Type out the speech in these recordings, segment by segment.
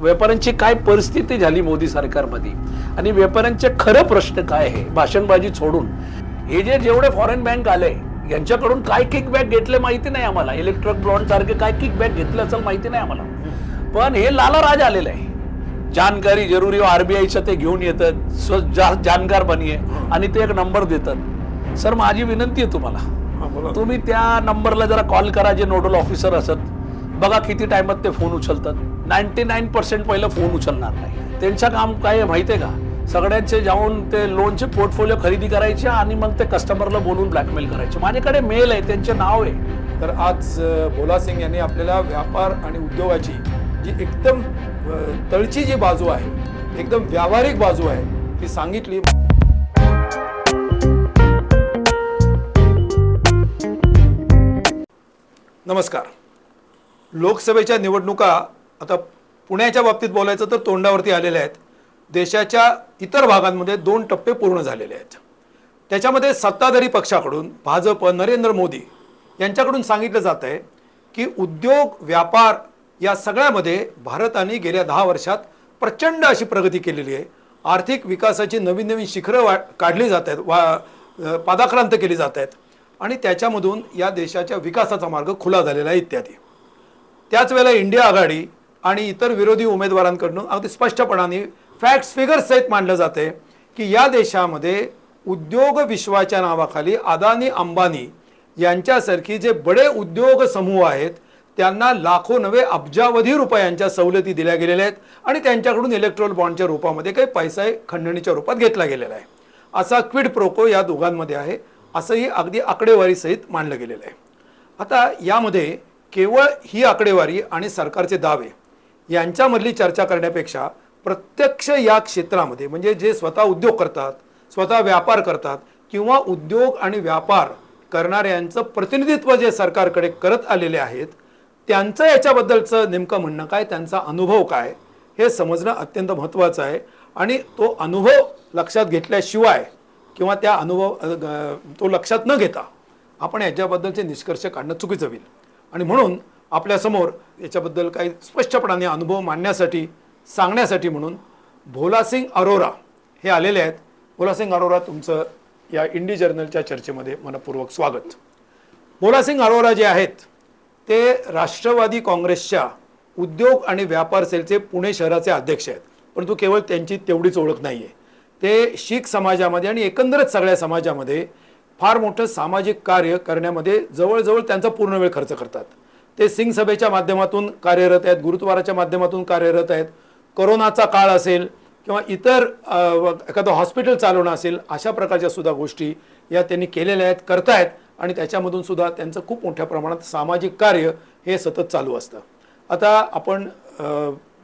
व्यापाऱ्यांची काय परिस्थिती झाली मोदी सरकारमध्ये? आणि व्यापाऱ्यांचे खरं प्रश्न काय आहे? भाषणबाजी सोडून. हे जे जेवढे फॉरेन बँक आले यांच्याकडून काय किकबॅक घेतले माहिती नाही आम्हाला. इलेक्ट्रिक ब्रॉन्ड सारखे काय किकबॅक घेतले असेल माहिती नाही आम्हाला. पण हे लाला राज आलेलं आहे. जानकारी जरुरी आरबीआयचं ते घेऊन येतात स्व जा- जानकार बनिये. आणि ते एक नंबर देतात. सर माझी विनंती आहे तुम्हाला. तुम्ही त्या नंबरला जरा कॉल करा जे नोडल ऑफिसर असत. बघा किती टाइमात ते फोन उचलतात. नाईन्टी नाईन पर्सेंट पहिलं फोन उचलणार नाही. त्यांचं काम काय आहे माहिती आहे का? सगळ्यांचे जाऊन ते लोनचे पोर्टफोलिओ खरेदी करायचे आणि मग ते कस्टमरला बोलून ब्लॅकमेल करायचे. माझ्याकडे मेल आहे त्यांचे नाव आहे. तर आज भोला सिंग यांनी आपल्याला व्यापार आणि उद्योगाची जी एकदम तळची जी बाजू आहे एकदम व्यावहारिक बाजू आहे ती सांगितली. नमस्कार. लोकसभेच्या निवडणुका आता पुण्याच्या बाबतीत बोलायचं तर तोंडावरती आलेले आहेत. देशाच्या इतर भागांमध्ये दोन टप्पे पूर्ण झालेले आहेत. त्याच्यामध्ये सत्ताधारी पक्षाकडून भाजप नरेंद्र मोदी यांच्याकडून सांगितलं जात आहे की उद्योग व्यापार या सगळ्यामध्ये भारताने गेल्या दहा वर्षात प्रचंड अशी प्रगती केलेली आहे. आर्थिक विकासाची नवीन नवीन शिखरं वा काढली जात आहेत वा पादाक्रांत केली जात आहेत. आणि त्याच्यामधून या देशाच्या विकासाचा मार्ग खुला झालेला आहे इत्यादी. त्याच वेळेला इंडिया आघाडी आणि इतर विरोधी उमेदवारांकडून अगदी स्पष्टपणाने फॅक्ट्स फिगर्स सहित मांडलं जाते की या देशामध्ये उद्योग विश्वाच्या नावाखाली अदानी अंबानी यांच्यासारखी जे बडे उद्योग समूह आहेत त्यांना लाखो नवे अब्जावधी रुपयांच्या सवलती दिल्या गेलेल्या आहेत आणि त्यांच्याकडून इलेक्ट्रॉल बॉन्डच्या रूपामध्ये काही पैसा खंडणीच्या रूपात घेतला गेलेला आहे. असा क्विड प्रोको या दोघांमध्ये आहे असंही अगदी आकडेवारीसहित मांडलं गेलेलं आहे. आता यामध्ये केवळ ही आकडेवारी आणि सरकारचे दावे यांच्यामधली चर्चा करण्यापेक्षा प्रत्यक्ष या क्षेत्रामध्ये म्हणजे जे स्वतः उद्योग करतात स्वतः व्यापार करतात किंवा उद्योग आणि व्यापार करणाऱ्यांचं प्रतिनिधित्व जे सरकारकडे करत आलेले आहेत त्यांचं याच्याबद्दलचं नेमकं म्हणणं काय त्यांचा अनुभव काय हे समजणं अत्यंत महत्त्वाचं आहे. आणि तो अनुभव लक्षात घेतल्याशिवाय किंवा त्या अनुभव तो लक्षात न घेता आपण याच्याबद्दलचे निष्कर्ष काढणं चुकीचं होईल. आणि म्हणून आपल्यासमोर याच्याबद्दल काही स्पष्टपणाने अनुभव मांडण्यासाठी सांगण्यासाठी म्हणून भोलासिंग अरोरा हे आलेले आहेत. भोलासिंग अरोरा तुमचं या इंडी जर्नलच्या चर्चेमध्ये मनपूर्वक स्वागत. भोलासिंग अरोरा जे आहेत ते राष्ट्रवादी काँग्रेसच्या उद्योग आणि व्यापार सेलचे पुणे शहराचे अध्यक्ष आहेत. परंतु केवळ त्यांची तेवढीच ओळख नाही आहे ते शीख समाजामध्ये आणि एकंदरच सगळ्या समाजामध्ये फार मोठं सामाजिक कार्य करण्यामध्ये जवळजवळ त्यांचा पूर्ण वेळ खर्च करतात. ते सिंग सभेच्या माध्यमातून कार्यरत आहेत गुरुद्वाराच्या माध्यमातून कार्यरत आहेत. कोरोनाचा काळ असेल किंवा इतर एखादं हॉस्पिटल चालवणं असेल अशा प्रकारच्या सुद्धा गोष्टी या त्यांनी केलेल्या आहेत करतायत आणि त्याच्यामधून सुद्धा त्यांचं खूप मोठ्या प्रमाणात सामाजिक कार्य हे सतत चालू असतं. आता आपण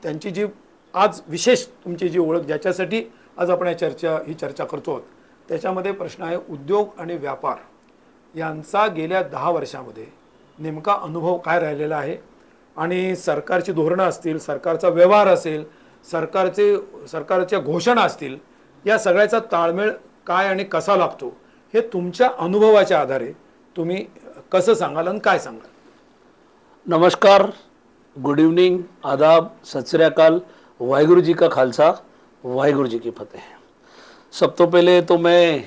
त्यांची जी आज विशेष तुमची जी ओळख ज्याच्यासाठी आज आपण या चर्चा ही चर्चा करतो त्याच्यामध्ये प्रश्न आहे उद्योग आणि व्यापार. यांचा गेल्या दहा वर्षामध्ये नेमका अनुभव काय राहिलेला आहे? आणि सरकारची धोरणं असतील सरकारचा व्यवहार असेल सरकारचे सरकारच्या घोषणा असतील या सगळ्याचा ताळमेळ काय आणि कसा लागतो? हे तुमच्या अनुभवाच्या आधारे तुम्ही कसं सांगाल आणि काय सांगाल? नमस्कार. गुड इवनिंग आदाब. सत वाहेगुरुजी जी का खालसा? वाहेगुरुजी की फतेह. सब तो पहिले तो मैं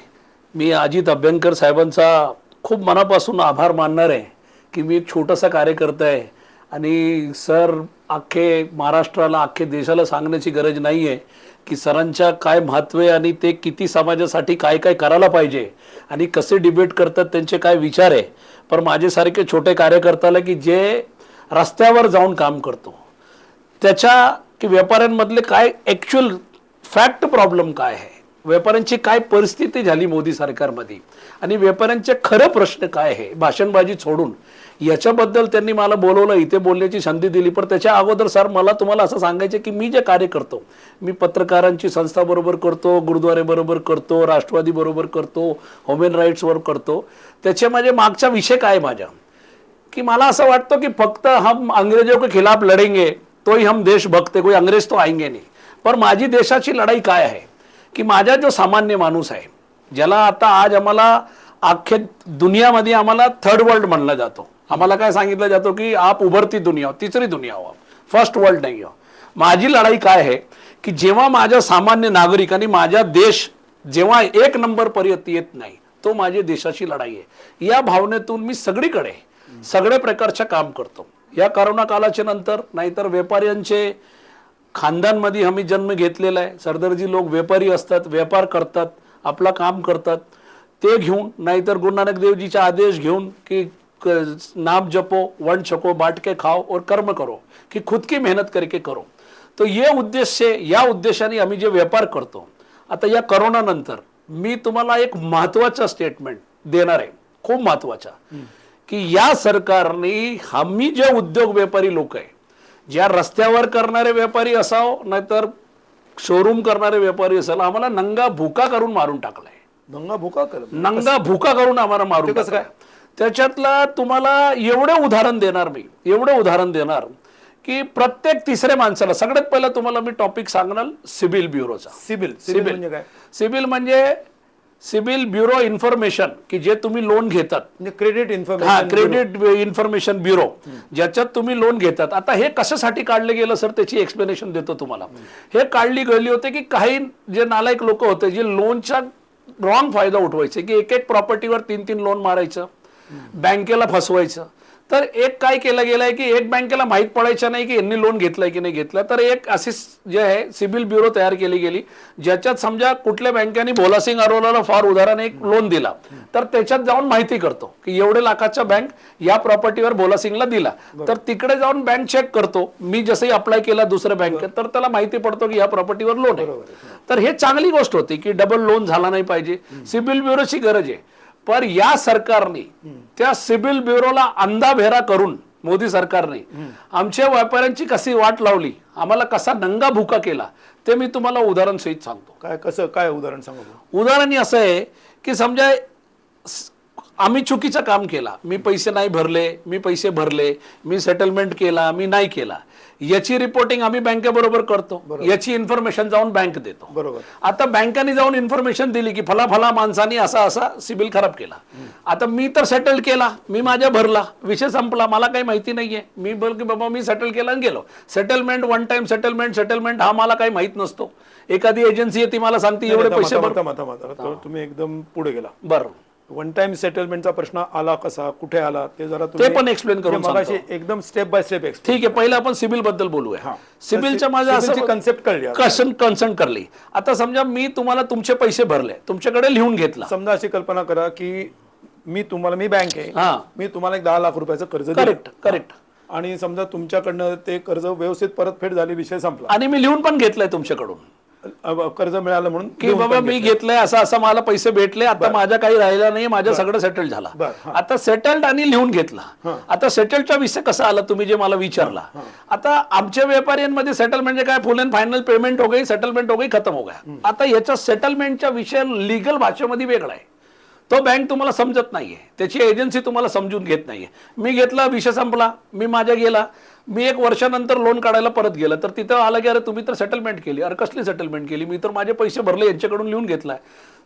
मी अजित अभ्यंकर साहेबांचा खूप मनापासून आभार मानणार आहे. की मी एक छोटासा कार्यकर्ता आहे आणि सर अख्खे महाराष्ट्राला अख्खे देशाला सांगण्याची गरज नाही आहे की सरांच्या काय महत्त्व आहे आणि ते किती समाजासाठी काय काय करायला पाहिजे आणि कसे डिबेट करतात त्यांचे काय विचार आहे. पण माझ्यासारखे छोटे कार्यकर्त्याला की जे रस्त्यावर जाऊन काम करतो. त्याच्या की व्यापाऱ्यांमधले काय ॲक्च्युअल फॅक्ट प्रॉब्लेम काय आहे? व्यापाऱ्यांची काय परिस्थिती झाली मोदी सरकारमध्ये? आणि व्यापाऱ्यांचे खरं प्रश्न काय आहे? भाषणबाजी सोडून. याच्याबद्दल त्यांनी मला बोलवलं इथे बोलण्याची संधी दिली पण त्याच्या अगोदर सर मला तुम्हाला असं सांगायचं की मी जे कार्य करतो मी पत्रकारांची संस्था बरोबर करतो गुरुद्वारेबरोबर करतो राष्ट्रवादी बरोबर करतो ह्युमन राईट्सवर करतो. त्याच्या माझे मागचा विषय काय माझ्या? की मला असं वाटतं की फक्त हम अंग्रेजों के खिलाफ लढेंगे तोही हम देश है कोई अंग्रेज तो आएंगे नाही. पण माझी देशाची लढाई काय आहे? की माझा जो सामान्य माणूस आहे ज्याला आता आज आम्हाला अख्ख्या दुनियामध्ये आम्हाला थर्ड वर्ल्ड म्हणलं जातो. आम्हाला काय सांगितलं जातो की आप उभरती दुनिया हो तिसरी दुनिया हो आप. फर्स्ट वर्ल्ड नाही हो. माझी लढाई काय आहे की जेव्हा माझ्या सामान्य नागरिक आणि माझा देश जेव्हा एक नंबर पर्यंत येत नाही तो माझी देशाची लढाई आहे. या भावनेतून मी सगळीकडे सगळ्या प्रकारचं काम करतो. या करोना कालाच्या नंतर नाहीतर व्यापाऱ्यांचे खानदानमध्ये आम्ही जन्म घेतलेला आहे. सरदारजी लोक व्यापारी असतात व्यापार करतात आपलं काम करतात. ते घेऊन नाहीतर गुरु नानक देवजीचा आदेश घेऊन की नाम जपो वन छको बाट के खाओ और कर्म करो. की खुद की मेहनत करके करो. तो ये उद्देश से या उद्देशाने आम्ही जे व्यापार करतो आता या करोना नंतर मी तुम्हाला एक महत्त्वाचा स्टेटमेंट देणार आहे. खूप महत्त्वाचा की या सरकारने आम्ही जे उद्योग व्यापारी लोक आहे ज्या रस्त्यावर करणारे व्यापारी असाव नाहीतर शोरूम करणारे व्यापारी असाल आम्हाला नंगा भुका करून मारून टाकलाय. दंगा भुका कर नंगा भुका करून आम्हाला मारून कसं टाकलाय. त्याच्यातला तुम्हाला एवढं उदाहरण देणार मी एवढं उदाहरण देणार की प्रत्येक तिसऱ्या माणसाला सगळ्यात पहिला तुम्हाला मी टॉपिक सांगणार सिबिल ब्युरोचा. CIBIL CIBIL. म्हणजे काय? सिबिल म्हणजे सिबिल ब्युरो इन्फॉर्मेशन की जे तुम्ही लोन घेतात. म्हणजे क्रेडिट हा इन्फॉर्मेशन क्रेडिट इन्फॉर्मेशन ब्युरो ज्याच्यात तुम्ही लोन घेतात. आता हे कशासाठी काढले गेलं सर? त्याची एक्सप्लेनेशन देतो तुम्हाला. हे काढली गेली होते की काही जे नालायक लोक होते जे लोनचा रॉंग फायदा उठवायचे की एक एक प्रॉपर्टीवर तीन तीन लोन मारायचं बँकेला फसवायचं. तर एक काय केलं गेलंय की एक बँकेला माहीत पडायचं नाही की यांनी लोन घेतलंय की नाही घेतलं. तर एक अशी जे आहे सिबिल ब्युरो तयार केली गेली. ज्याच्यात समजा कुठल्या बँकेने भोलासिंग अरोलाला फार उदाहरण एक लोन दिला. तर त्याच्यात जाऊन माहिती करतो की एवढे लाखाचा बँक या प्रॉपर्टीवर भोलासिंगला दिला. तर तिकडे जाऊन बँक चेक करतो. मी जसंही अप्लाय केला दुसऱ्या बँकेत तर त्याला माहिती पडतो की या प्रॉपर्टीवर लोन आहे. तर हे चांगली गोष्ट होती की डबल लोन झाला नाही पाहिजे. सिबिल ब्युरोची गरज आहे. पण या सरकारने त्या सिबिल ब्युरोला अंधाभेरा करून मोदी सरकारने आमच्या व्यापाऱ्यांची कशी वाट लावली आम्हाला कसा नंगा भुका केला ते मी तुम्हाला उदाहरण सहित सांगतो. काय कसं काय उदाहरण सांगा बरं. उदाहरण असं आहे की समजा आम्ही चुकीचं काम केला. मी पैसे नाही भरले मी पैसे भरले मी सेटलमेंट केला मी नाही केला. याची रिपोर्टिंग आम्ही बँकेबरोबर करतो. याची इन्फॉर्मेशन जाऊन बँक देतो. बरोबर. आता बँकांनी जाऊन इन्फॉर्मेशन दिली की फला फला माणसानी असा असा सिबिल खराब केला. आता मी तर सेटल केला मी माझ्या भरला विषय संपला मला काही माहिती नाहीये. मी बोल की बाबा मी सेटल केला आणि गेलो. Settlement one time settlement settlement हा मला काही माहीत नसतो. एखादी एजन्सी आहे ती मला सांगते एवढे पैसे तुम्ही एकदम पुढे गेला. बरं. वन टाइम सेटलमेंटचा प्रश्न आला कसा? कुठे आला? ते जरा ते पण explain करून मगाशी एकदम स्टेप बाय स्टेप एक्सप्लेन ठीक आहे पहिलं आपण सिबिलबद्दल बोलूया. सिबिलच्या माझ्या असं कन्सेप्ट कळली आता. कन्सर्न करली. आता समजा मी तुम्हाला तुमचे पैसे भरले तुमच्याकडे लिहून घेतला. समजा अशी कल्पना करा की मी तुम्हाला मी बँक आहे. हा. मी तुम्हाला एक दहा लाख रुपयाचं कर्ज दिलं. करेक्ट करेक्ट आणि समजा तुमच्याकडनं ते कर्ज व्यवस्थित परतफेड झाली विषय संपला. आणि मी लिहून पण घेतलंय तुमच्याकडून. कर्ज मिळालं म्हणून की बाबा मी घेतलंय असं असं मला पैसे भेटले आता माझ्या काही राहिला नाही माझं सगळं सेटल झाला. आता सेटल्ड आणि लिहून घेतला. आता सेटलचा विषय कसा आला तुम्ही जे मला विचारला? आता आमच्या व्यापाऱ्यांमध्ये सेटल म्हणजे काय? फुल अँड फायनल पेमेंट हो गई सेटलमेंट हो गई खतम हो गया. आता याच्या सेटलमेंटचा विषय लिगल भाषेमध्ये वेगळा आहे. तो बँक तुम्हाला समजत नाहीये. त्याची एजन्सी तुम्हाला समजून घेत नाहीये. मी घेतला विषय संपला मी माझ्या गेला मी एक वर्षानंतर लोन काढायला परत गेलं तर तिथं आलं की अरे तुम्ही तर सेटलमेंट केली अरे कसली सेटलमेंट केली? मी तर माझे पैसे भरले यांच्याकडून लिहून घेतलाय.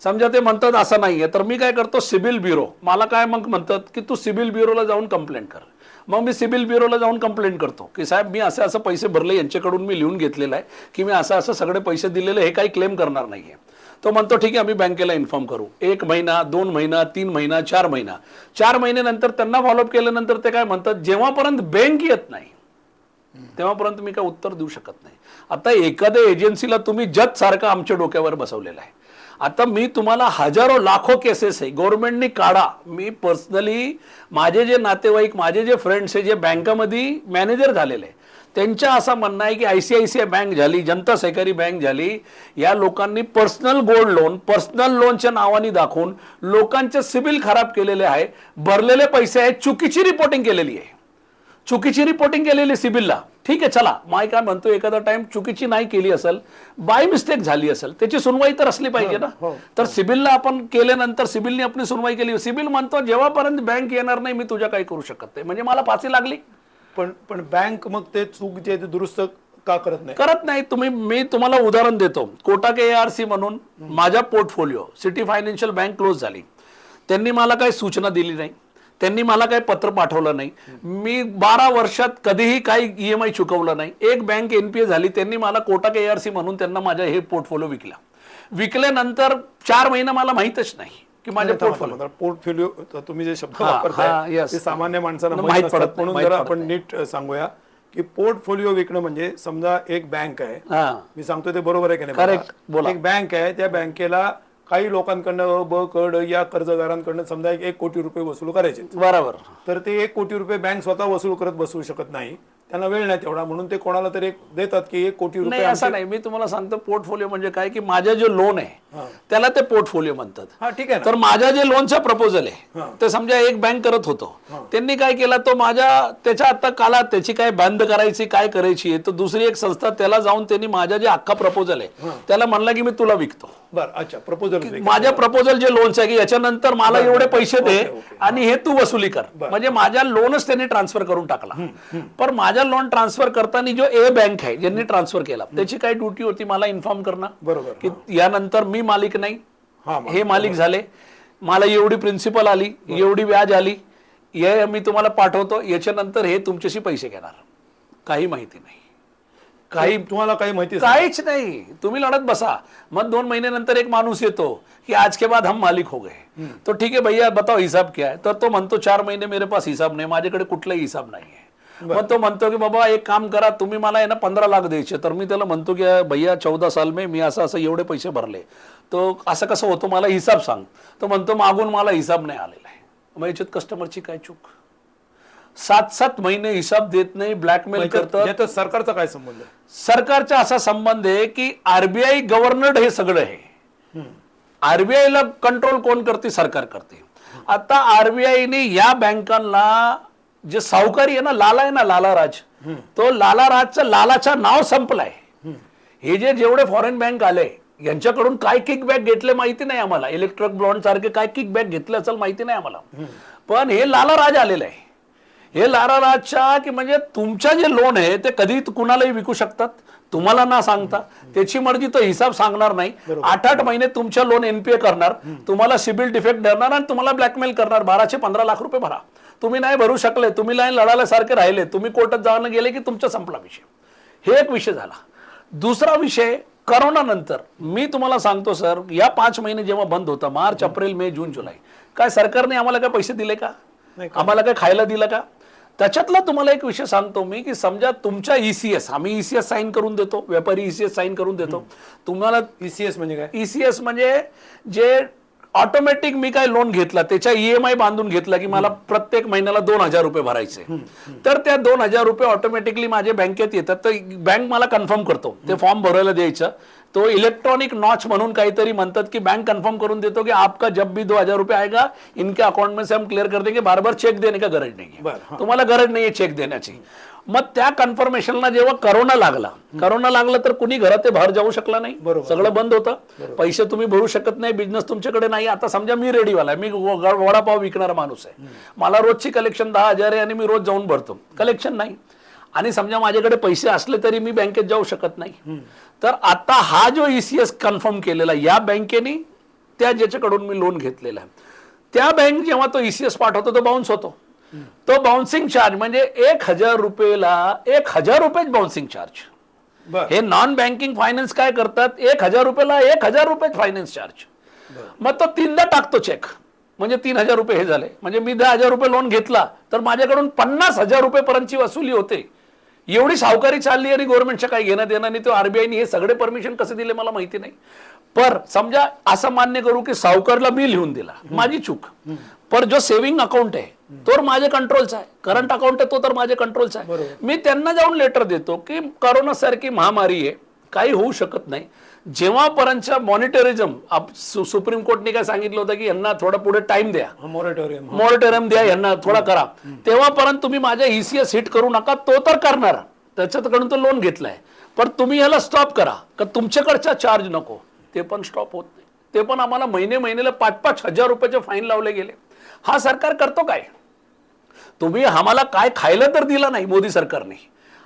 समजा ते म्हणतात असं नाहीये तर मी काय करतो? CIBIL bureau. मला काय मग म्हणतात की तू सिबिल ब्युरोला जाऊन कंप्लेंट कर. मग मी सिबिल ब्युरोला जाऊन कंप्लेंट करतो की साहेब मी असं असं पैसे भरले यांच्याकडून मी लिहून घेतलेलं आहे की मी असं असं सगळे पैसे दिलेले हे काही क्लेम करणार नाहीये. तो म्हणतो ठीक आहे आम्ही बँकेला इन्फॉर्म करू. एक महिना दोन महिना तीन महिना चार महिना. चार महिन्यानंतर त्यांना फॉलोअप केल्यानंतर ते काय म्हणतात जेव्हापर्यंत बँक येत नाही तेव्हापर्यंत मी काय उत्तर देऊ शकत नाही. आता एखाद्या एजन्सीला तुम्ही जज सारखं आमच्या डोक्यावर बसवलेलं आहे. आता मी तुम्हाला हजारो लाखो केसेस आहे. गव्हर्नमेंटनी काढा. मी पर्सनली माझे जे नातेवाईक माझे जे फ्रेंड्स आहे जे बँकामध्ये मॅनेजर झालेले आहे. त्यांच्या असं म्हणणं आहे की I C I C I bank झाली जनता सहकारी बँक झाली या लोकांनी पर्सनल गोल्ड लोन पर्सनल लोनच्या नावाने दाखवून लोकांचे सिबिल खराब केलेले आहे भरलेले पैसे आहेत चुकीची रिपोर्टिंग केलेली आहे. चुकीची रिपोर्टिंग केलेली सिबिलला. ठीक आहे चला. माय काय म्हणतो एखादा टाइम चुकीची नाही केली असेल बाय मिस्टेक झाली असेल त्याची सुनवाई तर असली पाहिजे ना. तर सिबिलला आपण केल्यानंतर सिबिलने आपली सुनवाई केली. सिबिल म्हणतो जेव्हापर्यंत बँक येणार नाही मी तुझ्या काही करू शकत नाही. म्हणजे मला फाशी लागली. पण पण बँक मग ते चूक जे ते दुरुस्त का करत नाही? करत नाही. तुम्ही मी तुम्हाला उदाहरण देतो. कोटाक ए आर सी म्हणून माझा portfolio Citi Financial bank close झाली. त्यांनी मला काही सूचना दिली नाही. त्यांनी मला काही पत्र पाठवलं नाही. मी बारा वर्षात कधीही काही ई एम आय चुकवलं नाही. एक बँक एनपीए झाली. त्यांनी मला कोटक सी म्हणून त्यांना माझ्या हे पोर्टफोलिओ विकला. विकल्यानंतर चार महिना मला माहीतच नाही. की माझ्या पोर्टफोलिओ पोर्टफोलिओ तुम्ही जे शब्द वापरताय. ते सामान्य माणसांना माहीत पडत म्हणून जरा आपण नीट सांगूया की पोर्टफोलिओ विकणं म्हणजे समजा एक बँक आहे. मी सांगतो ते बरोबर आहे की नाही. एक बँक आहे त्या बँकेला काही लोकांकडनं ब कड या कर्जदारांकडनं समजा एक एक कोटी रुपये वसूल करायचे बरोबर. तर ते एक कोटी रुपये बँक स्वतः वसूल करत बसू शकत नाही. त्यांना वेळ नाही तेवढा. म्हणून ते कोणाला तरी एक देतात की एक कोटी नाही रुपये असं नाही. मी तुम्हाला सांगतो पोर्टफोलिओ म्हणजे काय की माझ्या जे लोन आहे त्याला ते पोर्टफोलिओ म्हणतात. हा ठीक आहे ना. तर माझ्या जे लोनचं प्रपोजल आहे ते समजा एक बँक करत होतो. त्यांनी काय केलं तो माझ्या त्याच्या आता काळात त्याची काय बंद करायची काय करायची आहे तर दुसरी एक संस्था त्याला जाऊन त्यांनी माझ्या जे अख्खा प्रपोजल आहे त्याला म्हणलं की मी तुला विकतो. बरं अच्छा प्रपोजल माझ्या प्रपोजल जे लोनचं आहे की याच्यानंतर मला एवढे पैसे दे आणि हे तू वसुली कर. म्हणजे माझ्या लोनच त्यांनी ट्रान्सफर करून टाकला. पण माझ्या लोन ट्रान्सफर करताना जो ए बँक आहे ज्यांनी ट्रान्सफर केला त्याची काय ड्युटी होती मला इन्फॉर्म करणं? बरोबर की यानंतर मी मालिक नाही. हा हे मालिक झाले. मला एवढी प्रिन्सिपल आली एवढी व्याज आली. हे मी तुम्हाला पाठवतो. याच्यानंतर हे तुमच्याशी पैसे घेणार. काही माहिती नाही. काही तुम्हाला काही माहिती काहीच नाही. तुम्ही लढत बसा. मग दोन महिन्यानंतर एक माणूस येतो की आज के बाद हम मालिक हो गए. तो ठीक है भैया बताओ हिसाब क्या है? तर तो म्हणतो चार महिने मेरे पास हिसाब नाही माझ्याकडे कुठलाही हिसाब नाही आहे. मग तो म्हणतो की बाबा एक काम करा तुम्ही मला आहे ना पंधरा लाख द्यायचे. तर मी त्याला म्हणतो की भैया चौदा साल में मी असं असं एवढे पैसे भरले. तो असं कसं होतं मला हिसाब सांग. तो म्हणतो मागून मला हिसाब नाही आलेला आहे. मग याच्यात कस्टमरची काय चूक? सात सात महिने हिसाब देत नाही ब्लॅकमेल करतात. सरकारचा काय संबंध? सरकारचा असा संबंध आहे की आरबीआय गव्हर्नर्ड हे सगळं आहे. आरबीआय ला कंट्रोल कोण करते? सरकार करते. आता आरबीआयने या बँकांना जे सावकारी आहे ना लाला आहे ना लाला राज तो लाला राजचं लालाचं नाव संपलंय. हे जे जेवढे फॉरेन बँक आले यांच्याकडून काय किकबॅक घेतले माहिती नाही आम्हाला. इलेक्ट्रिक ब्लॉन्ड सारखे काय किकबॅक घेतले असेल माहिती नाही आम्हाला. पण हे लाला राज आलेलं आहे. हे लारा राजच्या की म्हणजे तुमच्या जे लोन आहे ते कधी कुणालाही विकू शकतात. तुम्हाला ना सांगता. त्याची मर्जी तो हिसाब सांगणार नाही. आठ आठ महिने तुमच्या लोन एनपीए करणार. तुम्हाला सिबिल डिफेक्ट देणार आणि तुम्हाला ब्लॅकमेल करणार. बाराशे पंधरा लाख रुपये भरा. तुम्ही नाही भरू शकले तुम्ही लाईन लढायला सारखे राहिले तुम्ही कोर्टात जाणं गेले की तुमचा संपला विषय. हे एक विषय झाला. दुसरा विषय करोना नंतर. मी तुम्हाला सांगतो सर या पाच महिने जेव्हा बंद होता मार्च एप्रिल मे जून जुलै. काय सरकारने आम्हाला काय पैसे दिले का? आम्हाला काय खायला दिलं का? त्याच्यातला तुम्हाला एक विषय सांगतो मी की समजा तुमच्या ईसीएस आम्ही ईसीएस साईन करून देतो व्यापारी ईसीएस साईन करून देतो. तुम्हाला ईसीएस म्हणजे काय? ईसीएस म्हणजे जे ऑटोमॅटिक मी काय लोन घेतला त्याच्या ईएमआय बांधून घेतला की मला प्रत्येक महिन्याला दोन हजार रुपये भरायचे तर त्या दोन हजार रुपये ऑटोमॅटिकली माझ्या बँकेत येतात. तर बँक मला कन्फर्म करतो. ते फॉर्म भरायला द्यायचं. तो इलेक्ट्रॉनिक नॉच म्हणून काहीतरी म्हणतात की बँक कन्फर्म करून देतो की आपका जब भी दो हजार रुपये आएगा इनके अकाउंट में से हम क्लियर कर देंगे बार बार चेक देने का गरज नाही बरं, हां. तुम्हाला गरज नाहीये चेक देण्याची। मग त्या कन्फर्मेशनला जेव्हा करोना लागला करोना लागला तर कुणी घरात ते बाहेर जाऊ शकला नाही. सगळं बंद होतं. पैसे तुम्ही भरू शकत नाही बिझनेस तुमच्याकडे नाही. आता समजा मी रेडीवाला आहे मी वडापाव विकणारा माणूस आहे. मला रोजची कलेक्शन दहा हजार आहे आणि मी रोज जाऊन भरतो. कलेक्शन नाही. आणि समजा माझ्याकडे पैसे असले तरी मी बँकेत जाऊ शकत नाही. तर आता हा जो ईसीएस कन्फर्म केलेला या बँकेने त्या ज्याच्याकडून मी लोन घेतलेला आहे. त्या बँक जेव्हा तो ईसीएस पाठवतो तो बाउन्स होतो. तो बाउन्सिंग चार्ज म्हणजे एक हजार रुपयेला एक हजार रुपयेच बाउन्सिंग चार्ज हे नॉन बँकिंग फायनान्स काय करतात? एक हजार रुपयाला एक हजार रुपये फायनान्स चार्ज मग तो तीनदा टाकतो चेक म्हणजे तीन हजार रुपये हे झाले. म्हणजे मी दहा हजार रुपये लोन घेतला तर माझ्याकडून पन्नास हजार रुपयेपर्यंतची वसुली होते. एवढी सावकारी चालली आणि गव्हर्नमेंटच्या काही घेणं देणं नाही तो आरबीआयने हे सगळे परमिशन कसे दिले मला माहिती नाही. पर समजा असं मान्य करू की सावकारला मी लिहून दिला माझी चूक. पर जो सेव्हिंग अकाउंट आहे तो माझ्या कंट्रोलचा आहे. करंट अकाउंट आहे तो तर माझ्या कंट्रोलचा आहे. मी त्यांना जाऊन लेटर देतो की करोना सारखी महामारी आहे काही होऊ शकत नाही. जेव्हापर्यंतच्या मॉनिटरिझम सुप्रीम कोर्टने काय सांगितलं होतं की यांना थोडा पुढे टाइम द्या. मोरेटोरियम मॉनिटरियम द्या यांना थोडा करा. तेव्हापर्यंत तुम्ही माझ्या ईसीएस हिट करू नका तो तर करणार. त्याच्याकडून तो लोन घेतलाय. पण तुम्ही ह्याला स्टॉप करा का तुमच्याकडचा चार्ज नको. ते पण स्टॉप होत नाही. ते पण आम्हाला महिने महिन्याला पाच पाच हजार रुपयाचे फाईन लावले गेले. हा सरकार करतो काय? तुम्ही आम्हाला काय खायला तर दिलं नाही मोदी सरकारने.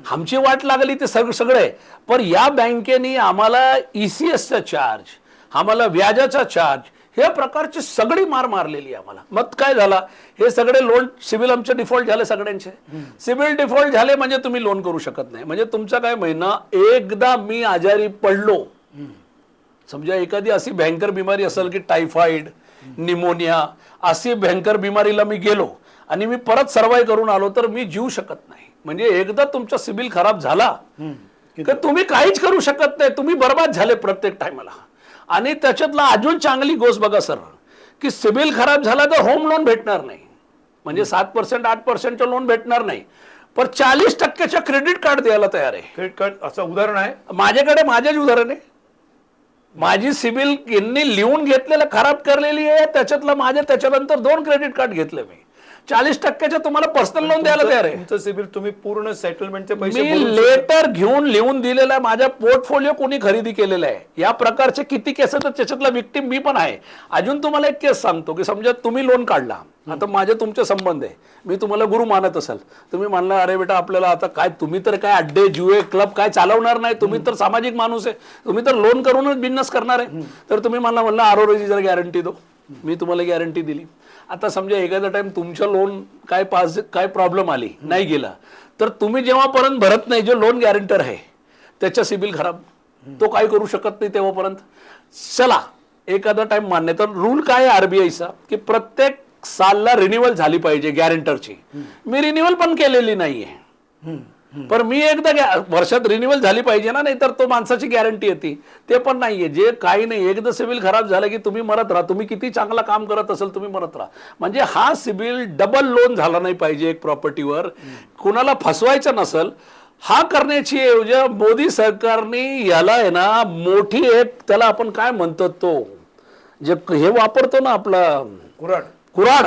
आमची वाट लागली ते सगळं सगळं. आहे पण या बँकेने आम्हाला ईसीएसचा चार्ज आम्हाला व्याजाचा चार्ज हे प्रकारची सगळी मार मारलेली आम्हाला. मग काय झाला? हे सगळे लोन सिबिल आमचे डिफॉल्ट झाले सगळ्यांचे. सिबिल डिफॉल्ट झाले म्हणजे तुम्ही लोन करू शकत नाही. म्हणजे तुमचा काय महिना? एकदा मी आजारी पडलो. समजा एखादी अशी भयंकर बिमारी असेल की टायफॉइड निमोनिया अशी भयंकर बिमारीला मी गेलो आणि मी परत सर्वाय करून आलो तर मी जीव शकत नाही. म्हणजे एकदा तुमचा सिबिल खराब झाला तर तुम्ही काहीच करू शकत नाही. तुम्ही बर्बाद झाले प्रत्येक टायमाला. आणि त्याच्यातला अजून चांगली गोष्ट बघा सर की सिबिल खराब झाला तर होम लोन भेटणार नाही. म्हणजे सात पर्सेंट आठ पर्सेंटचं लोन भेटणार नाही. पण चाळीस टक्क्याच्या क्रेडिट कार्ड द्यायला तयार आहे. क्रेडिट कार्ड असं उदाहरण आहे? माझ्याकडे माझेच उदाहरण आहे. माझी सिबिल यांनी लिहून घेतलेलं खराब करलेली आहे त्याच्यातलं माझे त्याच्यानंतर दोन क्रेडिट कार्ड घेतले मी. चाळीस टक्क्याच्या तुम्हाला पर्सनल लोन द्यायला तयार आहे. तुमचं सिबिल तुम्ही पूर्ण सेटलमेंटचे पैसे मी भरून- लेटर घेऊन लिहून दिलेला आहे. माझा पोर्टफोलिओ कोणी खरेदी केलेला आहे. या प्रकारचे किती केस आहेत त्याच्यातला विक्टीम मी पण आहे. अजून तुम्हाला एक केस सांगतो की समजा तुम्ही लोन काढला. आता माझे तुमचे संबंध आहे. मी तुम्हाला गुरु मानत असाल. तुम्ही म्हणला अरे बेटा आपल्याला आता काय तुम्ही तर काय अड्डे जुए क्लब काय चालवणार नाही. तुम्ही तर सामाजिक माणूस आहे. तुम्ही तर लोन करूनच बिझनेस करणार आहे. तर तुम्ही मला म्हणला आरोग्याची जर गॅरंटी दो. मी तुम्हाला गॅरंटी दिली. आता समजा एखादा टाइम तुमचं लोन काय पास काय प्रॉब्लेम आली नाही गेला तर तुम्ही जेव्हापर्यंत भरत नाही जो लोन गॅरंटर आहे त्याच्या सिबिल खराब. तो काय करू शकत नाही तेव्हापर्यंत. चला एखादा टाइम मान्य तर रूल काय आहे आरबीआयचा की प्रत्येक सालला रिन्युअल झाली पाहिजे गॅरंटरची मी रिन्युअल पण केलेली नाहीये. पण मी एकदा वर्षात रिन्युअल झाली पाहिजे ना नाही तर तो माणसाची गॅरंटी येते. ते पण नाहीये. जे काही नाही एकदा सिबिल खराब झालं की तुम्ही मरत राहा. तुम्ही किती चांगला काम करत असेल तुम्ही मरत राहा. म्हणजे हा सिबिल डबल लोन झाला नाही पाहिजे एक प्रॉपर्टीवर कुणाला फसवायचं नसेल हा करण्याची ऐवजी मोदी सरकारने याला आहे ना मोठी एक त्याला आपण काय म्हणतो तो? जे हे वापरतो ना आपला कुऱ्हाड. कुराड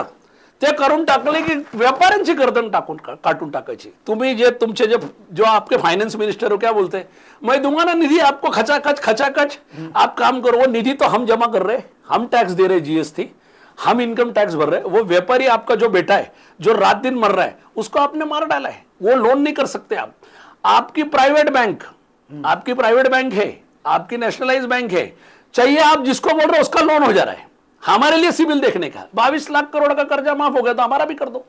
ते करून टाकले की व्यापाऱ्यांची गर्दन टाकून काटून टाकायची. तुम्ही जे तुमचे जे जो आपके फाइनेंस मिनिस्टर हो, क्या बोलते? मैं दूँगा ना निधि आपको खचाखच खचाखच। आप काम करो, वो निधि तो हम जमा कर रहे हम टैक्स दे रहे जीएसटी हम इनकम टैक्स भर रहे वो व्यापारी आपका जो बेटा है, जो रात दिन मर रहा है, उसको आपने मार डाला है। वो लोन नहीं कर सकते आप। आपकी प्राइवेट बैंक आपकी प्राइवेट बैंक है, आपकी नेशनलाइज बैंक है। चाहिए आप जिसको बोल रहे हो, उसका लोन हो जा रहा है। हमारे लिए सिविल देखने का। बाईस लाख करोड़ का कर्जा माफ़ हो गया तो हमारा भी कर दो।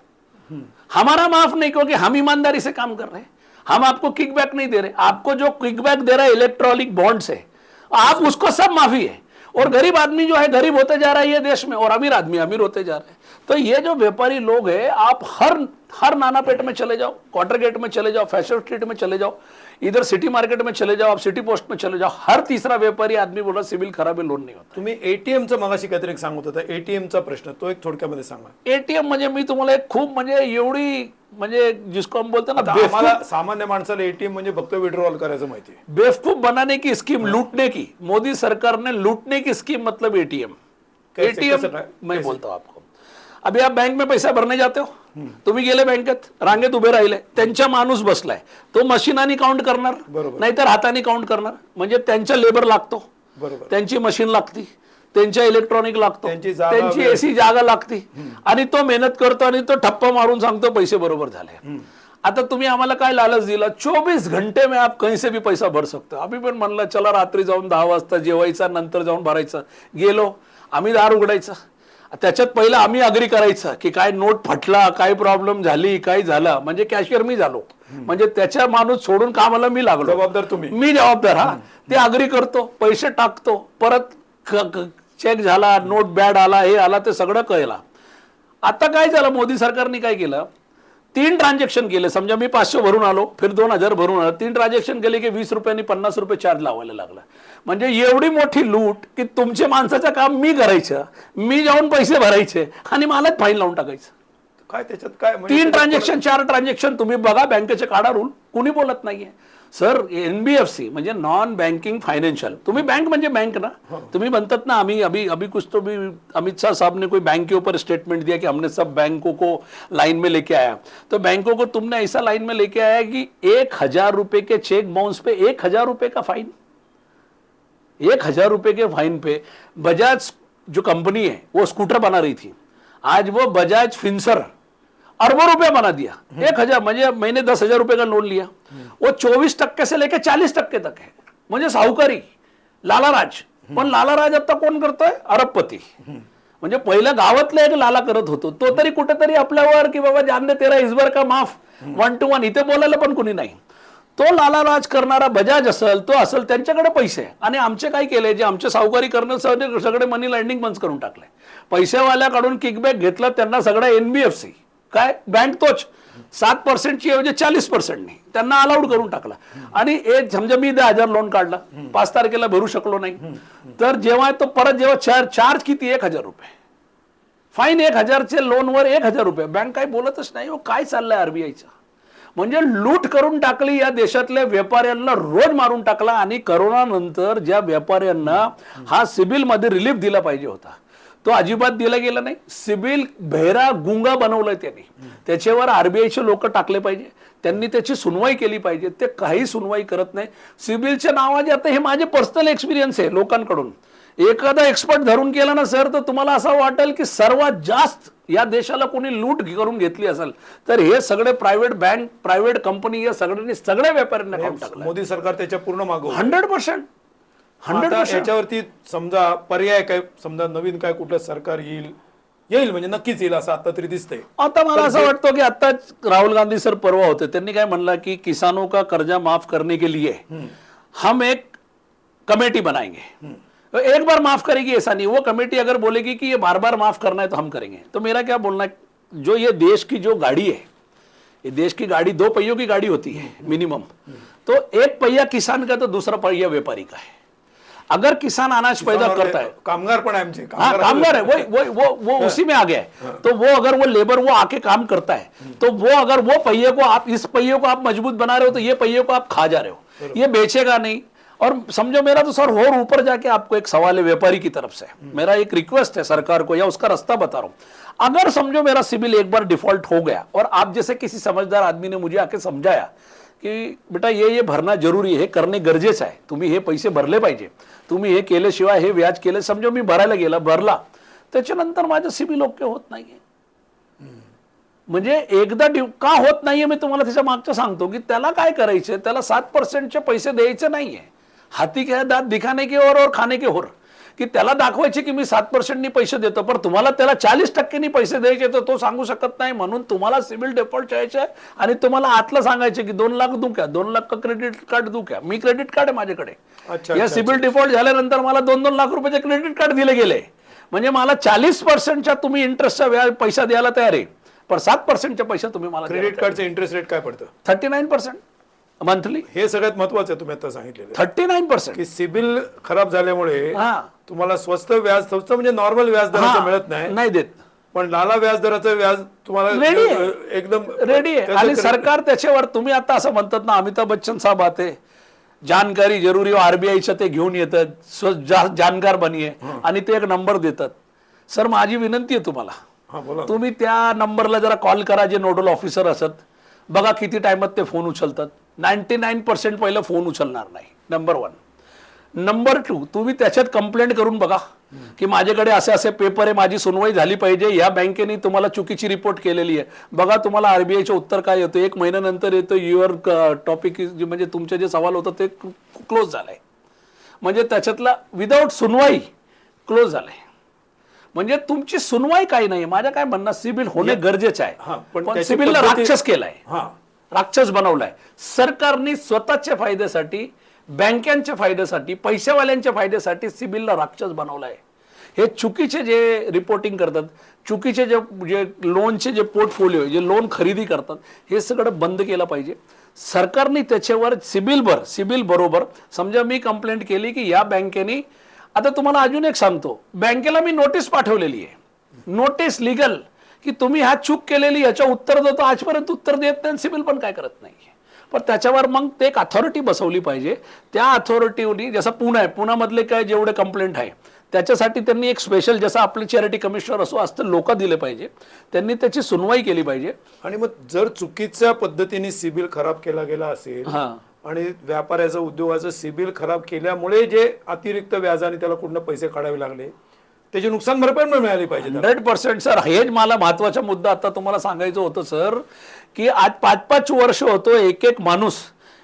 हमारा माफ़ नहीं क्योंकि हम ईमानदारी से काम कर रहे हैं। हम आपको किकबैक नहीं दे रहे। आपको जो किकबैक दे रहा है इलेक्ट्रॉनिक बॉन्ड से, आप उसको सब माफ़ी है। और गरीब आदमी जो है, गरीब होते जा रहा है ये देश में और अमीर आदमी अमीर होते जा रहे हैं। तो ये जो व्यापारी लोग हैं आप हर हर नाना पेट में चले जाओ क्वार्टर गेट में चले जाओ फ़ैशन स्ट्रीट में चले जाओ इधर सिटी मार्केट में चले जाओ आप सिटी पोस्ट में चले जाओ हर तीसरा व्यापारी आदमी बोला सिविल खराब है लोन नहीं होता तुम्ही एटीएमचं मगाशी काहीतरी एक सांगत होता एटीएमचा प्रश्न तो एक थोडक्यामध्ये सांगा. एटीएम म्हणजे मी तुम्हाला एक खूप म्हणजे एवढी म्हणजे जिसको हम बोलते ना आता बेवकूफ़ आम्हाला सामान्य माणसाला एटीएम म्हणजे फक्त विड्रॉल करायचं माहिती आहे. बेवकूफ़ बनाने की स्कीम लूटने की मोदी सरकार ने लूटने की स्कीम मतलब एटीएम कैसे- एटीएम कैसे मैं बोलता हूँ आपको। अभी आप बैंक में पैसा भरने जाते हो? तुम्ही गेले बँकेत रांगेत उभे राहिले त्यांच्या माणूस बसलाय. तो मशीनाने काउंट करणार. नाहीतर हाताने काउंट करणार. म्हणजे त्यांचा लेबर लागतो. त्यांची मशीन लागती. त्यांच्या इलेक्ट्रॉनिक लागतो. त्यांची. एसी जागा लागती. आणि तो मेहनत करतो आणि तो ठप्पा मारून सांगतो पैसे बरोबर झाले. आता तुम्ही आम्हाला काय लालच दिला? चोवीस घंटे में आप कहीं से भी पैसा भर सकतो. आम्ही पण म्हणलं चला रात्री जाऊन दहा वाजता जेवायचा नंतर जाऊन भरायचं. गेलो. आम्ही दार उघडायचं. त्याच्यात पहिलं आम्ही अग्री करायचं की काय नोट फटला काय प्रॉब्लेम झाली काय झाला. म्हणजे कॅशियर मी झालो. म्हणजे त्याच्या माणूस सोडून कामाला मी लागलो. जबाबदार तुम्ही. मी जबाबदार हा. ते अग्री करतो पैसे टाकतो. परत चेक झाला नोट बॅड आला हे आला ते सगळं कळला. आता काय झालं मोदी सरकारने काय केलं? तीन ट्रान्झॅक्शन केले. समजा मी पाचशे भरून आलो फिर दोन हजार भरून आलो. तीन ट्रान्झॅक्शन केले की वीस रुपयांनी पन्नास रुपये चार्ज लावायला लागला. म्हणजे एवढी मोठी लूट की तुमच्या माणसाचं काम मी करायचं मी जाऊन पैसे भरायचे आणि मलाच फाईन लावून टाकायचं. काय त्याच्यात काय म्हणजे तीन ट्रान्झॅक्शन चार ट्रान्झॅक्शन तुम्ही बघा बँकेचे काढा रूल कुणी बोलत नाहीये. सर एनबीएफसी म्हणजे नॉन बँकिंग फायनान्शियल तुम्ही बँक म्हणजे बँक ना? तुम्ही म्हणतात ना आम्ही अभी अभी कुछ तो भी अमित शाह साहब ने कोई बैंक के ऊपर स्टेटमेंट दिया कि हमने सब बैंकों को लाइन में लेके आया। तो बैंकों को तुमने ऐसा लाइन में लेके आया कि एक हज़ार रुपए के चेक बाउंस पे एक हज़ार रुपए का फाइन एक हज़ार रुपए के फाइन पे बजाज जो कंपनी है वो स्कूटर बना रही थी। आज वो बजाज फिंसर अरबों रुपया बना दिया। एक हज़ार म्हणजे मैंने दस हज़ार रुपए का लोन लिया। वो चौबीस टक्के से लेकर चालीस टक्के तक है। म्हणजे सावकारी लालाराज। पण लाला राज आता कोण करतोय? अरबपती। म्हणजे पहिलं गावातलं एक लाला करत होतो. तो तरी कुठेतरी आपल्यावर की बाबा जानने तेरा इसबर का माफ वन टू वन इथे बोलायला पण कोणी नाही. तो लालाराज करणारा बजाज असेल तो असेल त्यांच्याकडे पैसे आणि आमचे काय केले जे आमचे सावकारी करणं सगळे मनी लँडिंग बंद करून टाकले पैसेवाल्याकडून किकबॅक घेतलं त्यांना सगळं एनबीएफसी काय? बँक तोच. सात पर्सेंटची ऐवजी म्हणजे चाळीस पर्सेंटनी त्यांना अलाउड करून टाकला. आणि एक समजा मी दहा हजार लोन काढला. पाच तारखेला भरू शकलो नाही. तर जेव्हा तो परत जेव्हा चार चार्ज किती? एक हजार रुपये. फाईन एक हजारचे लोनवर एक हजार रुपये. बँक काही बोलतच नाही हो काय चाललंय आरबीआयचं म्हणजे लूट करून टाकली या देशातल्या व्यापाऱ्यांना रोज मारून टाकला आणि करोनानंतर ज्या व्यापाऱ्यांना हा सिबिलमध्ये रिलीफ दिला पाहिजे होता. तो अजिबात दिला गेला नाही. सिबिल बहिरा गुंगा बनवलाय त्यांनी. त्याच्यावर आरबीआयचे लोक टाकले पाहिजे. त्यांनी त्याची सुनवाई केली पाहिजे. ते काही सुनवाई करत नाही. सिबिलच्या नावाचे आता हे माझे पर्सनल एक्सपिरियन्स आहे लोकांकडून. एखादा एक्सपर्ट धरून केला ना सर तर तुम्हाला असं वाटेल की सर्वात जास्त या देशाला कोणी लूट करून घेतली असेल तर हे सगळे प्रायव्हेट बँक प्रायव्हेट कंपनी या सगळ्यांनी सगळ्या व्यापाऱ्यांना टाकलं मोदी सरकार त्याच्या पूर्ण मागं उभं आहे. हंड्रेड पर्सेंट हंड्रेड याच्यावरती समजा पर्याय काय समजा नवीन काय कुठलं सरकार येईल येईल म्हणजे नक्कीच येईल असं आता तरी दिसतंय. आता मला असं वाटतं की आता राहुल गांधी सर परवा होते. त्यांनी काय म्हणलं की किसानों का कर्जा माफ करने के लिए हम एक कमेटी बनाएंगे. तो एक बार माफ करेगी ऐसा नहीं. वो कमेटी अगर बोलेगी कि ये बार बार माफ करना है तो हम करेंगे. तो मेरा क्या बोलना है? जो ये देश की जो गाड़ी है ये देश की गाड़ी दो पहियों की गाड़ी होती है मिनिमम तो एक पहिया किसान का तो दूसरा पहिया व्यापारी का है. अगर किसान अनाज पैदा करता है। कामगार पण आमचे हाँ कामगार है वो वो वो वो उसी में आ गया है. तो वो अगर वो लेबर वो आके काम करता है तो वो अगर वो पहिए को आप इस पहिए को आप मज़बूत बना रहे हो तो ये पहिए को आप खा जा रहे हो। ये बेचेगा नहीं। और समझो मेरा तो सर और ऊपर जाके आपको एक सवाल है व्यापारी की तरफ़ से। मेरा एक रिक्वेस्ट है सरकार को या उसका रास्ता बता रहा हूँ। अगर समझो मेरा सिविल एक बार डिफ़ॉल्ट हो गया और आप जैसे किसी समझदार आदमी ने मुझे आके समझाया की बेटा ये ये भरना ज़रूरी है हे करणे गरजेचं आहे तुम्ही हे पैसे भरले पाहिजे। तुम्ही हे केल्याशिवाय हे व्याज केलं समजा मी भरायला गेला भरला त्याच्यानंतर माझं सिबिल ओके होत नाहीये. म्हणजे एकदा ड्यू का होत नाहीये मी तुम्हाला त्याच्या मागचं सांगतो की त्याला काय करायचं त्याला सात पर्सेंटचे पैसे द्यायचे नाहीये. हाती काय दात दिखाने के और और खाने के होर. की त्याला दाखवायचे की मी सात पर्सेंटनी पैसे देतो पण तुम्हाला त्याला चाळीस टक्क्यांनी पैसे द्यायचे तर तो सांगू शकत नाही. म्हणून तुम्हाला सिबिल डिफॉल्ट करायचे आहे आणि तुम्हाला आतलं सांगायचे की दोन लाख देऊ क्या दोन लाख क्रेडिट कार्ड देऊ क्या मी क्रेडिट कार्ड आहे माझ्याकडे. या सिबिल डिफॉल्ट झाल्यानंतर मला दोन दोन लाख रुपयाचे क्रेडिट कार्ड दिले गेले. म्हणजे मला चाळीस पर्सेंटच्या तुम्ही इंटरेस्टचा व्याज पैसा द्यायला तयार आहे पण सात पर्सेंटच्या पैसा तुम्ही मला क्रेडिट कार्डचं इंटरेस्ट रेट काय पडतं? Thirty nine percent. मंथली? हे सगळ्यात महत्वाचं आहे तुम्ही आता सांगितलेलं. Thirty nine percent. की सिबिल खराब झाल्यामुळे हा. तुम्हाला स्वस्त व्याज स्वस्त म्हणजे नॉर्मल व्याज दराचं मिळत नाही. नाही देत. पण लाला व्याज दराचं व्याज तुम्हाला Ready आहे. एकदम रेडी आहे. आणि सरकार त्याच्यावर तुम्ही आता असं म्हणतात ना अमिताभ बच्चन साहेब आते जानकारी जरुरी हो आरबीआयचं ते घेऊन येतात स्व जा- जानकार बनिये. आणि ते एक नंबर देतात. सर माझी विनंती आहे तुम्हाला. हा बोला तुम्ही त्या नंबरला जरा कॉल करा जे नोडल ऑफिसर असत. बघा किती टाइमात ते फोन उचलतात. नाईन्टी नाईन पर्सेंट पहिलं फोन उचलणार नाही नंबर वन नंबर टू तुम्ही त्याच्यात कंप्लेंट करून बघा की माझ्याकडे असे असे पेपर आहे माझी सुनवाई झाली पाहिजे या बँकेने तुम्हाला चुकीची रिपोर्ट केलेली आहे. बघा तुम्हाला आरबीआयचे उत्तर काय येतं एक महिन्यानंतर येतं युअर टॉपिक म्हणजे तुमचे जे सवाल होतं ते क्लोज झालंय. म्हणजे त्याच्यातला विदाऊट सुनवाई क्लोज झालंय. म्हणजे तुमची सुनवाई काही नाही माझ्या काय म्हणणं सिबिल होणे गरजेचं आहे. पण सिबिलला राक्षस केलाय. हा. राक्षस बनवलाय. सरकारने स्वतःच्या फायद्यासाठी बँकांच्या फायद्यासाठी पैसेवाल्यांच्या फायद्यासाठी सिबिलला राक्षस बनवलाय. हे चुकीचे जे रिपोर्टिंग करतात चुकीचे जे जे लोनचे जे पोर्टफोलिओ जे लोन खरेदी करतात हे सगळं बंद केलं पाहिजे. सरकारने त्याच्यावर सिबिल भर सिबिल बरोबर समजा मी कंप्लेंट केली की या बँकेने आता तुम्हाला अजून एक सांगतो. बँकेला मी नोटीस पाठवलेली आहे. नोटीस लिगल की तुम्ही हा चूक केलेली याच्या उत्तर देतो. आजपर्यंत उत्तर देत नाही सिबिल पण काय करत नाही पण त्याच्यावर मग ते एक अथॉरिटी बसवली पाहिजे. त्या अथॉरिटीवरनी जसं पुणे आहे पुण्यामधले काय जेवढे कंप्लेंट आहे त्याच्यासाठी त्यांनी एक स्पेशल जसं आपले चॅरिटी कमिशनर असो असतं लोक दिले पाहिजे. त्यांनी त्याची सुनवाई केली पाहिजे. आणि मग जर चुकीच्या पद्धतीने सिबिल खराब केला गेला असेल हा. आणि व्यापाऱ्याचं उद्योगाचं सिबिल खराब केल्यामुळे जे अतिरिक्त व्याजाने त्याला कुठनं पैसे काढावे लागले त्याची नुकसान भरपाई पण मिळाली पाहिजे हंड्रेड पर्सेंट सर. हेच मला महत्त्वाचा मुद्दा आता तुम्हाला सांगायचं होतं सर की आज पाच पाच वर्ष होतो एक एक माणूस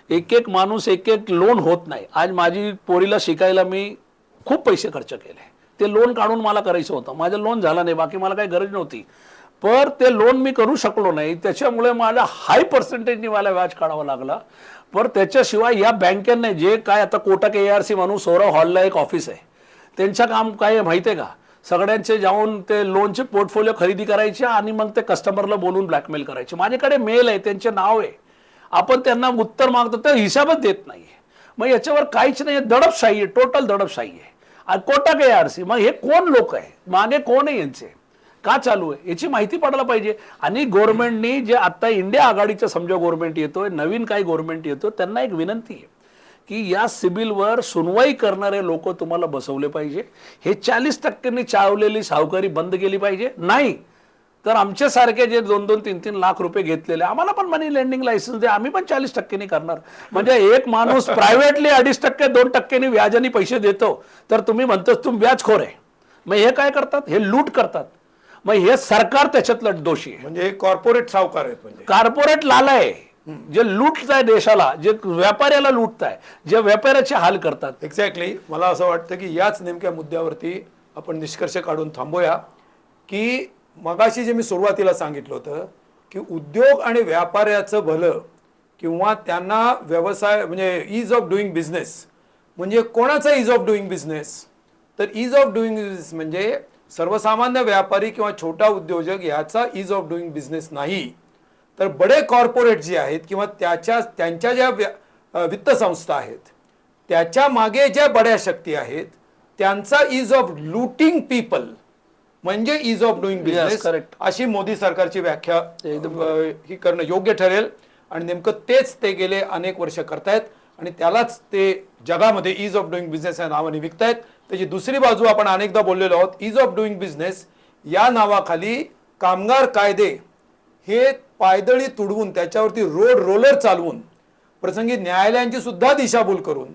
एक एक माणूस एक एक लोन होत नाही. आज माझी पोरीला शिकायला मी खूप पैसे खर्च केले. ते लोन काढून मला करायचं होतं. माझं लोन झालं नाही बाकी मला काही गरज नव्हती. पर ते लोन मी करू शकलो नाही. त्याच्यामुळे मला हाय पर्सेंटेजनी मला व्याज काढावा लागला. पर त्याच्याशिवाय या बँकेने जे काय आता कोटक ए आर सी म्हणून सौरव हॉलला एक ऑफिस आहे. त्यांचं काम काय आहे माहिती आहे का? सगळ्यांचे जाऊन ते लोनचे पोर्टफोलिओ खरेदी करायचे आणि मग ते कस्टमरला बोलून ब्लॅकमेल करायचे. माझ्याकडे मेल आहे त्यांचे नाव आहे. आपण त्यांना उत्तर मागतो ते हिशाबच देत नाही मग याच्यावर काहीच नाही दडपशाही आहे टोटल दडपशाही आहे. आणि कोटा काय आर सी मग हे कोण लोक आहे? मागे कोण आहे यांचे? का चालू आहे? याची माहिती पडायला पाहिजे. आणि गव्हर्नमेंटनी जे आता इंडिया आघाडीचं समजा गव्हर्नमेंट येतोय नवीन काही गव्हर्नमेंट येतो त्यांना एक विनंती आहे. की या सिबिलवर सुनवाई करणारे लोक तुम्हाला बसवले पाहिजे. हे चाळीस टक्क्यांनी चावलेली सावकारी बंद केली पाहिजे. नाही तर आमच्यासारखे जे दोन दोन तीन तीन लाख रुपये घेतलेले आम्हाला पण मनी लेंडिंग लायसन्स द्या. आम्ही पण चाळीस टक्क्यांनी करणार. म्हणजे एक माणूस प्रायव्हेटली अडीच टक्के दोन टक्क्यांनी व्याजाने पैसे देतो तर तुम्ही म्हणतो तुम्ही व्याजखोर आहे. मग हे काय करतात? हे लूट करतात. मग हे सरकार त्याच्यातलं दोषी आहे. म्हणजे कॉर्पोरेट सावकार आहेत म्हणजे. कॉर्पोरेट लालाय जे लुटताय देशाला जे व्यापाऱ्याला लुटताय जे व्यापाऱ्याचे हाल करतात. एक्झॅक्टली मला असं वाटतं की याच नेमक्या मुद्द्यावरती आपण निष्कर्ष काढून थांबूया की मगाशी जे मी सुरुवातीला सांगितलं होतं की उद्योग आणि व्यापाऱ्याचं भलं किंवा त्यांना व्यवसाय म्हणजे इज ऑफ डुईंग बिझनेस म्हणजे कोणाचा इज ऑफ डुईंग बिझनेस तर इज ऑफ डुईंग बिझनेस म्हणजे सर्वसामान्य व्यापारी किंवा छोटा उद्योजक याचा इज ऑफ डुईंग बिझनेस नाही. तर बडे कॉर्पोरेट जे आहेत किंवा त्याच्या त्यांच्या ज्या वित्त संस्था आहेत त्याच्यामागे ज्या बड्या शक्ती आहेत त्यांचा इज ऑफ लुटिंग पीपल म्हणजे इज ऑफ डुईंग बिझनेस. अशी मोदी सरकारची व्याख्या ही करणं योग्य ठरेल. आणि नेमकं तेच ते गेले अनेक वर्ष करतायत. आणि त्यालाच ते जगामध्ये इज ऑफ डुईंग बिझनेस या नावाने विकतायत. त्याची दुसरी बाजू आपण अनेकदा बोललेलो आहोत. इज ऑफ डुईंग बिझनेस या नावाखाली कामगार कायदे हे पायदळी तुडवून त्याच्यावरती रोड रोलर चालवून प्रसंगी न्यायालयांची सुद्धा दिशाभूल करून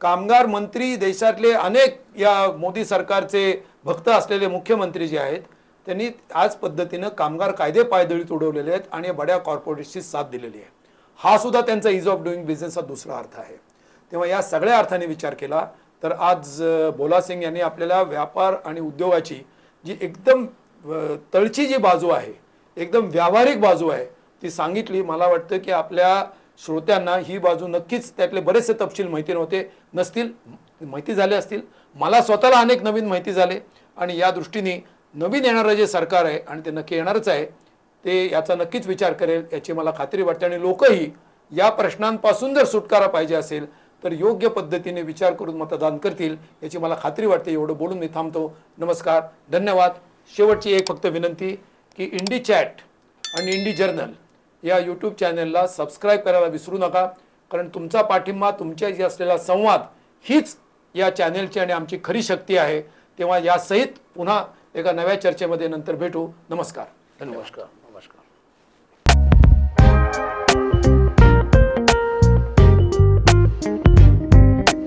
कामगार मंत्री देशातले अनेक या मोदी सरकारचे भक्त असलेले मुख्यमंत्री जे आहेत त्यांनी आज पद्धतीनं कामगार कायदे पायदळी तुडवलेले आहेत आणि बड्या कॉर्पोरेटची साथ दिलेली आहे. हा सुद्धा त्यांचा इज ऑफ डुईंग बिझनेसचा दुसरा अर्थ आहे. तेव्हा या सगळ्या अर्थाने विचार केला तर आज बोला सिंग यांनी आपल्याला व्यापार आणि उद्योगाची जी एकदम तळची जी बाजू आहे एकदम व्यावहारिक बाजू आहे. ती सांगितली मला वाटतं की आपल्या श्रोत्यांना ही बाजू नक्कीच त्यातले बरेचसे तपशील माहिती नव्हते नसतील माहिती झाले असतील. मला स्वतःला अनेक नवीन माहिती झाले आणि या दृष्टीने नवीन येणारं जे सरकार आहे आणि ते नक्की येणारच आहे ते याचा नक्कीच विचार करेल याची मला खात्री वाटते आणि लोकही या प्रश्नांपासून जर सुटकारा पाहिजे असेल तर योग्य पद्धतीने विचार करून मतदान करतील याची मला खात्री वाटते. एवढं बोलून मी थांबतो. नमस्कार धन्यवाद. शेवटची एक फक्त विनंती की इंडी चॅट आणि इंडी जर्नल या यूट्यूब चॅनलला सबस्क्राईब करायला विसरू नका. कारण तुमचा पाठिंबा तुमच्याशी असलेला संवाद हीच या चॅनेलची आणि आमची खरी शक्ती आहे. तेव्हा यासहित पुन्हा एका नव्या चर्चेमध्ये नंतर भेटू. नमस्कार. धन्यवाद नमस्कार.